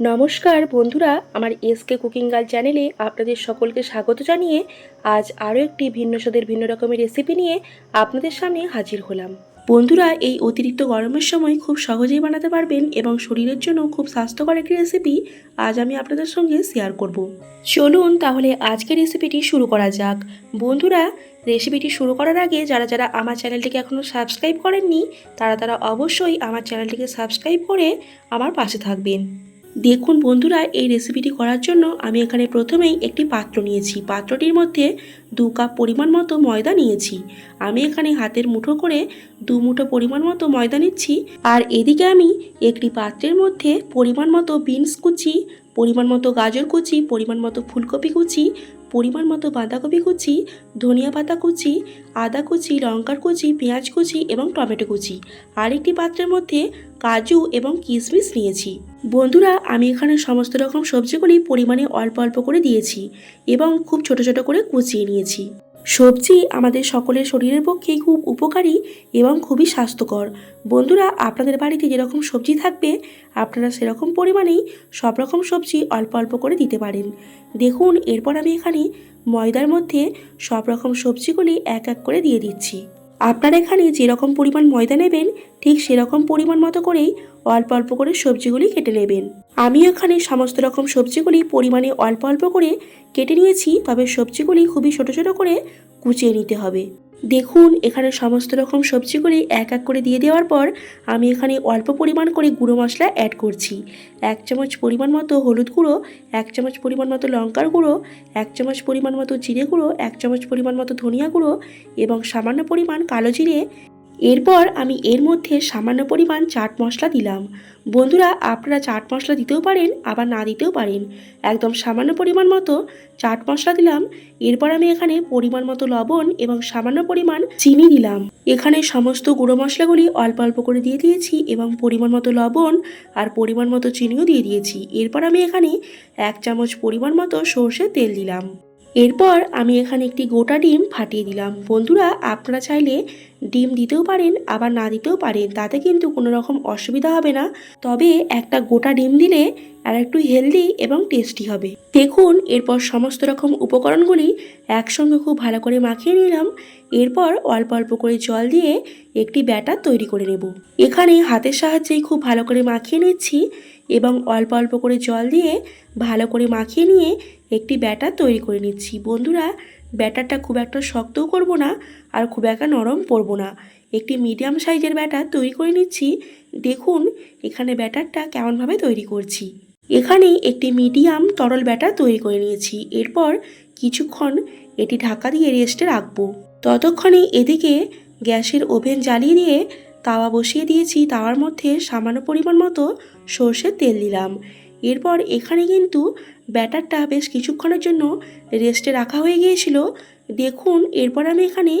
নমস্কার বন্ধুরা, আমার এসকে কুকিং গার্ল চ্যানেলে আপনাদের সকলকে স্বাগত জানিয়ে আজ আরও একটি ভিন্ন স্বাদের, ভিন্ন রকমের রেসিপি নিয়ে আপনাদের সামনে হাজির হলাম। বন্ধুরা, এই অতিরিক্ত গরমের সময় খুব সহজেই বানাতে পারবেন এবং শরীরের জন্য খুব স্বাস্থ্যকর একটি রেসিপি আজ আমি আপনাদের সঙ্গে শেয়ার করব। চলুন তাহলে আজকের রেসিপিটি শুরু করা যাক। বন্ধুরা রেসিপিটি শুরু করার আগে যারা যারা আমার চ্যানেলটিকে এখনও সাবস্ক্রাইব করেননি, তারা তারা অবশ্যই আমার চ্যানেলটিকে সাবস্ক্রাইব করে আমার পাশে থাকবেন। দেখুন বন্ধুরা এই রেসিপিটি করার জন্য আমি এখানে প্রথমেই একটি পাত্র নিয়েছি। পাত্রটির মধ্যে দু কাপ পরিমাণ মতো ময়দা নিয়েছি। আমি এখানে হাতের মুঠো করে দু মুঠো পরিমাণ মতো ময়দা নিচ্ছি। আর এদিকে আমি একটি পাত্রের মধ্যে পরিমাণ মতো বিনস কুচি, পরিমাণ মতো গাজর কুচি, পরিমাণ মতো ফুলকপি কুচি, পরিমাণ মতো বাঁধাকপি কুচি, ধনিয়া পাতা কুচি, আদা কুচি, লঙ্কার কুচি, পেঁয়াজ কুচি এবং টমেটো কুচি। আরেকটি পাত্রের মধ্যে কাজু এবং কিশমিশ নিয়েছি। বন্ধুরা, আমি এখানে সমস্ত রকম সবজিগুলি পরিমাণে অল্প অল্প করে দিয়েছি এবং খুব ছোট ছোট করে কুচিয়ে নিয়েছি। সবজি আমাদের সকলের শরীরের পক্ষে খুব উপকারী এবং খুবই স্বাস্থ্যকর। বন্ধুরা, আপনাদের বাড়িতে যেরকম সবজি থাকবে, আপনারা সেরকম পরিমাণেই সব রকম সবজি অল্প অল্প করে দিতে পারেন। দেখুন, এরপর আমি এখানে ময়দার মধ্যে সব রকম সবজিগুলি এক এক করে দিয়ে দিচ্ছি। আপনারা এখানে যেরকম পরিমাণ ময়দা নেবেন, ঠিক সেরকম পরিমাণ মতো করেই অল্প অল্প করে সবজিগুলি কেটে নেবেন। আমি এখানে সমস্ত রকম সবজিগুলি পরিমাণে অল্প অল্প করে কেটে নিয়েছি, তবে সবজিগুলি খুবই ছোট ছোট করে কুচিয়ে নিতে হবে। দেখুন, এখানে সমস্ত রকম সবজিগুলি এক এক করে দিয়ে দেওয়ার পর আমি এখানে অল্প পরিমাণ করে গুঁড়ো মশলা অ্যাড করছি। এক চামচ পরিমাণ মতো হলুদ গুঁড়ো, এক চামচ পরিমাণ মতো লঙ্কার গুঁড়ো, এক চামচ পরিমাণ মতো জিরে গুঁড়ো, এক চামচ পরিমাণ মতো ধনিয়া গুঁড়ো এবং সামান্য পরিমাণ কালো জিরে এরপর আমি এর মধ্যে সামান্য পরিমাণ চাট মশলা দিলাম। বন্ধুরা, আপনারা চাট মশলা দিতেও পারেন, আবার না দিতেও পারেন। একদম সামান্য পরিমাণ মতো চাট মশলা দিলাম। এরপর আমি এখানে পরিমাণ মতো লবণ এবং সামান্য পরিমাণ চিনি দিলাম। এখানে সমস্ত গুঁড়ো মশলাগুলি অল্প অল্প করে দিয়ে দিয়েছি এবং পরিমাণ মতো লবণ আর পরিমাণ মতো চিনিও দিয়ে দিয়েছি। এরপর আমি এখানে এক চামচ পরিমাণ মতো সর্ষের তেল দিলাম। এরপর আমি এখানে একটি গোটা ডিম ফাটিয়ে দিলাম। বন্ধুরা, আপনারা চাইলে ডিম দিতেও পারেন, আবার না দিতেও পারেন, তাতে কিন্তু কোনো রকম অসুবিধা হবে না। তবে একটা গোটা ডিম দিলে আর একটু হেলদি এবং টেস্টি হবে। দেখুন, এরপর সমস্ত রকম উপকরণগুলি একসঙ্গে খুব ভালো করে মাখিয়ে নিলাম। এরপর অল্প অল্প করে জল দিয়ে একটি ব্যাটার তৈরি করে নেব। এখানে হাতের সাহায্যেই খুব ভালো করে মাখিয়ে নিচ্ছি এবং অল্প অল্প করে জল দিয়ে ভালো করে মাখিয়ে নিয়ে একটি ব্যাটার তৈরি করে নিচ্ছি। বন্ধুরা, ব্যাটারটা খুব একটা শক্তও করব না আর খুব একটা নরম করব না। একটি মিডিয়াম সাইজের ব্যাটার তৈরি করে নিচ্ছি। দেখুন, এখানে ব্যাটারটা কেমনভাবে তৈরি করছি। এখানে একটি মিডিয়াম তরল ব্যাটার তৈরি করে নিয়েছি। এরপর কিছুক্ষণ এটি ঢাকা দিয়ে রেস্টে রাখব। ততক্ষণে এদিকে গ্যাসের ওভেন জ্বালিয়ে দিয়ে তাওয়া বসিয়ে দিয়েছি। তাওয়ার মধ্যে সামান্য পরিমাণ মতো সর্ষের তেল দিলাম। এরপর এখানে কিন্তু ব্যাটারটা বেশ কিছুক্ষণের জন্য রেস্টে রাখা হয়ে গিয়েছিল। দেখুন, এরপর আমি এখানে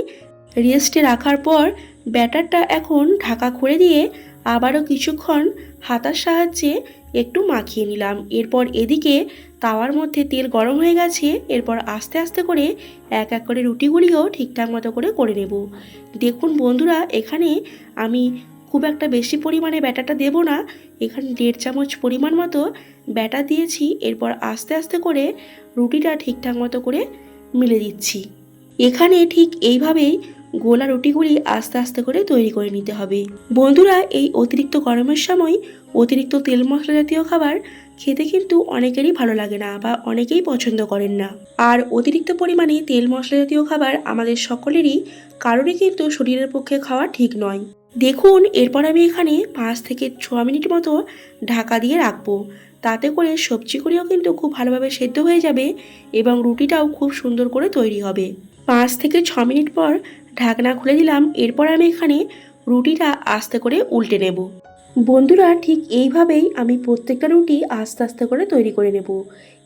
রেস্টে রাখার পর ব্যাটারটা এখন ঢাকা খুলে দিয়ে আবারও কিছুক্ষণ হাতার সাহায্যে একটু মাখিয়ে নিলাম। এরপর এদিকে তাওয়ার মধ্যে তেল গরম হয়ে গেছে। এরপর আস্তে আস্তে করে এক এক করে রুটিগুলিও ঠিকঠাক মতো করে করে নেব। দেখুন বন্ধুরা, এখানে আমি খুব একটা বেশি পরিমাণে ব্যাটাটা দেব না। এখানে দেড় চামচ পরিমাণ মতো ব্যাটা দিয়েছি। এরপর আস্তে আস্তে করে রুটিটা ঠিকঠাক মতো করে মিলে দিচ্ছি। এখানে ঠিক এইভাবেই গোলা রুটিগুলি আস্তে আস্তে করে তৈরি করে নিতে হবে। বন্ধুরা, এই অতিরিক্ত গরমের সময় অতিরিক্ত তেল মশলা জাতীয় খাবার খেতে কিন্তু অনেকেরই ভালো লাগে না বা অনেকেই পছন্দ করেন না। আর অতিরিক্ত পরিমাণে তেল মশলা জাতীয় খাবার আমাদের সকলেরই, কারোরই কিন্তু শরীরের পক্ষে খাওয়া ঠিক নয়। দেখুন, এরপর আমি এখানে পাঁচ থেকে ছ মিনিট মতো ঢাকা দিয়ে রাখব। তাতে করে সবজিগুলিও কিন্তু খুব ভালোভাবে সেদ্ধ হয়ে যাবে এবং রুটিটাও খুব সুন্দর করে তৈরি হবে। পাঁচ থেকে ছ মিনিট পর ঢাকনা খুলে দিলাম, এরপর আমি এখানে রুটিটা আস্তে করে উল্টে নেব। বন্ধুরা ঠিক এইভাবেই আমি প্রত্যেকটা রুটি আস্তে আস্তে করে তৈরি করে নেব।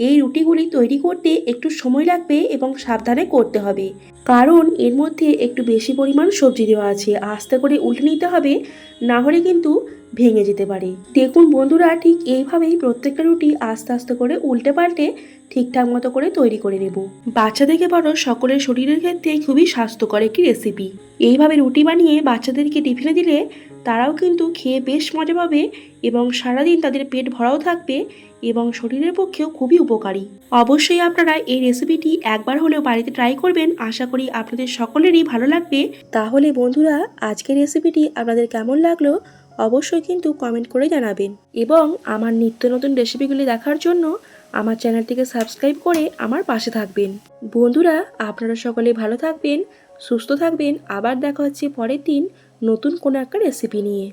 এই রুটিগুলি তৈরি করতে একটু সময় লাগবে এবং সাবধানে করতে হবে। কারণ এর মধ্যে একটু বেশি পরিমাণ সবজি দেওয়া আছে, আস্তে করে উল্টে নিতে হবে, না হলে কিন্তু ভেঙে যেতে পারে। দেখুন বন্ধুরা ঠিক এইভাবেই প্রত্যেকটা রুটি আস্তে আস্তে করে উল্টে পাল্টে ঠিকঠাক মতো করে তৈরি করে নেব। বাচ্চা থেকে বড় সকলের শরীরের ক্ষেত্রে খুবই স্বাস্থ্যকর একটি রেসিপি এইভাবে রুটি বানিয়ে বাচ্চাদেরকে টিফিনে দিলে তারাও কিন্তু খেয়ে বেশ মজা পাবে এবং সারাদিন তাদের পেট ভরাও থাকবে এবং শরীরের পক্ষেও খুবই উপকারী। অবশ্যই আপনারা এই রেসিপিটি একবার হলেও বাড়িতে ট্রাই করবেন। আশা করি আপনাদের সকলেরই ভালো লাগবে। তাহলে বন্ধুরা, আজকের রেসিপিটি আপনাদের কেমন লাগল অবশ্যই কিন্তু কমেন্ট করে জানাবেন। এবং আমার নিত্য নতুন রেসিপিগুলি দেখার জন্য আমার চ্যানেলটিকে সাবস্ক্রাইব করে আমার পাশে থাকবেন। বন্ধুরা, আপনারা সকলে ভালো থাকবেন, সুস্থ থাকবেন। আবার দেখা হচ্ছে পরের দিন। নতুন কোনো একটা রেসিপি নিয়ে।